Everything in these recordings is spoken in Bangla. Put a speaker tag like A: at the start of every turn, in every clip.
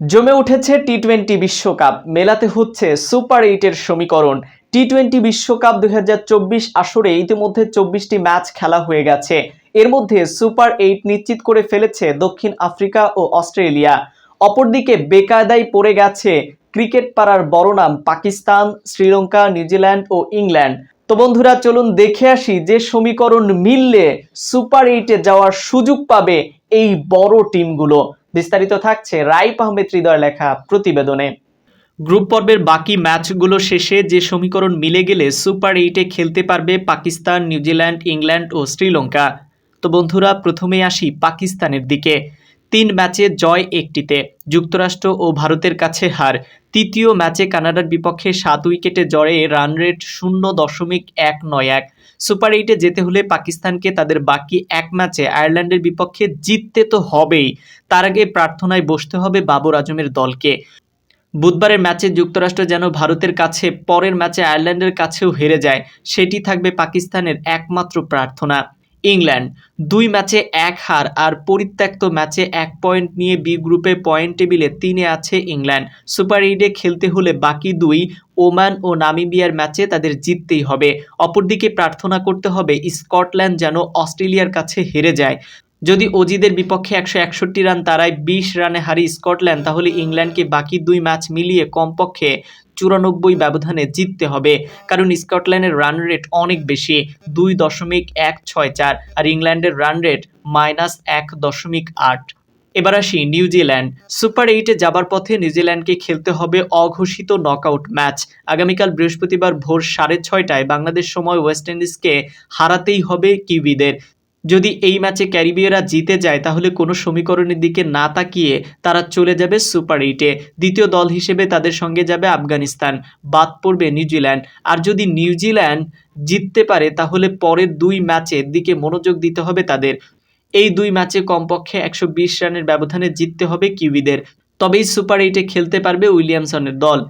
A: জমে উঠেছে টি টোয়েন্টি বিশ্বকাপ। মেলাতে হচ্ছে সুপার এইটের সমীকরণ। টি টোয়েন্টি বিশ্বকাপ দুই আসরে ইতিমধ্যে চব্বিশটি ম্যাচ খেলা হয়ে গেছে। এর মধ্যে সুপার এইট নিশ্চিত করে ফেলেছে দক্ষিণ আফ্রিকা ও অস্ট্রেলিয়া। অপরদিকে বেকায়দায় পড়ে গেছে ক্রিকেট পাড়ার বড় নাম পাকিস্তান, শ্রীলঙ্কা, নিউজিল্যান্ড ও ইংল্যান্ড। তো বন্ধুরা, চলুন দেখে আসি যে সমীকরণ মিললে সুপার এইটে যাওয়ার সুযোগ পাবে এই বড় টিমগুলো বিস্তারিত থাকছে রাইপ আহমেদ হৃদয় লেখা প্রতিবেদনে। গ্রুপ পর্বের বাকি ম্যাচগুলো শেষে যে সমীকরণ মিলে গেলে সুপার এইটে খেলতে পারবে পাকিস্তান, নিউজিল্যান্ড, ইংল্যান্ড ও শ্রীলঙ্কা। তো বন্ধুরা প্রথমে আসি পাকিস্তানের দিকে। তিন ম্যাচে জয় একটিতে। যুক্তরাষ্ট্র ও ভারতের কাছে হার। তৃতীয় ম্যাচে কানাডার বিপক্ষে সাত উইকেটে জয়ে রান রেট শূন্য দশমিক এক নয় এক। সুপার এইটে যেতে হলে পাকিস্তানকে তাদের বাকি এক ম্যাচে আয়ারল্যান্ডের বিপক্ষে জিততে তো হবেই। তার আগে প্রার্থনায় বসতে হবে বাবর আজমের দলকে। বুধবারের ম্যাচে যুক্তরাষ্ট্র যেন ভারতের কাছে পরের ম্যাচে আয়ারল্যান্ডের কাছেও হেরে যায়, সেটি থাকবে পাকিস্তানের একমাত্র প্রার্থনা। ইংল্যান্ড। দুই ম্যাচে এক হার আর পরিত্যক্ত ম্যাচে এক পয়েন্ট নিয়ে বি গ্রুপে পয়েন্ট টেবিলে তিনে আছে ইংল্যান্ড। সুপার এইটে খেলতে হলে বাকি দুই ওমান ও নামিবিয়ার ম্যাচে তাদের জিততেই হবে। অপরদিকে প্রার্থনা করতে হবে স্কটল্যান্ড যেন অস্ট্রেলিয়ার কাছে হেরে যায়। যদি অজিদের বিপক্ষে একশো একষট্টি রান তারায় বিশ রানে হারিয়ে স্কটল্যান্ড, তাহলে ইংল্যান্ডকে বাকি দুই ম্যাচ মিলিয়ে কমপক্ষে চুরানব্বই ব্যবধানে জিততে হবে। কারণ স্কটল্যান্ডের রান রেট অনেক বেশি, দুই দশমিক এক ছয় চার, আর ইংল্যান্ডের রান রেট মাইনাস এক দশমিক আট। এবার আসি নিউজিল্যান্ড সুপার এইটে যাবার পথে নিউজিল্যান্ডকে খেলতে হবে অঘোষিত নকআউট ম্যাচ। আগামীকাল বৃহস্পতিবার ভোর সাড়ে ছয়টায় বাংলাদেশ সময় ওয়েস্ট ইন্ডিজকে হারাতেই হবে কিউবিদের। যদি এই ম্যাচে ক্যারিবিয়ারা জিতে যায়, তাহলে কোনো সমীকরণের দিকে না তাকিয়ে তারা চলে যাবে সুপার এইটে। দ্বিতীয় দল হিসেবে তাদের সঙ্গে যাবে আফগানিস্তান, বাদ পড়বে নিউজিল্যান্ড। আর যদি নিউজিল্যান্ড জিততে পারে, তাহলে পরের দুই ম্যাচের দিকে মনোযোগ দিতে হবে তাদের। এই দুই ম্যাচে কমপক্ষে একশো বিশ রানের ব্যবধানে জিততে হবে কিউবিদের। তবেই সুপার এইটে খেলতে পারবে উইলিয়ামসনের দল।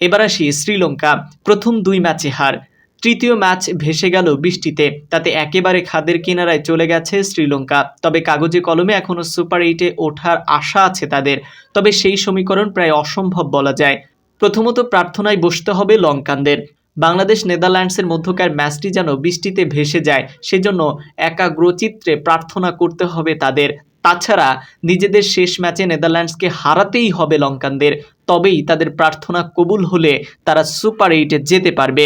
A: এবার আসি শ্রীলঙ্কা। প্রথম দুই ম্যাচে হার। তৃতীয় ম্যাচ ভেসে গেল বৃষ্টিতে। তাতে একেবারে খাদের কিনারায় চলে গেছে শ্রীলঙ্কা। তবে কাগজে কলমে এখনও সুপার এইটে ওঠার আশা আছে তাদের। তবে সেই সমীকরণ প্রায় অসম্ভব বলা যায়। প্রথমত প্রার্থনায় বসতে হবে লঙ্কানদের। বাংলাদেশ নেদারল্যান্ডসের মধ্যকার ম্যাচটি যেন বৃষ্টিতে ভেসে যায়, সেজন্য একাগ্রচিত্রে প্রার্থনা করতে হবে তাদের। তাছাড়া নিজেদের শেষ ম্যাচে নেদারল্যান্ডসকে হারাতেই হবে লঙ্কানদের। তবেই তাদের প্রার্থনা কবুল হলে তারা সুপার এইটে যেতে পারবে।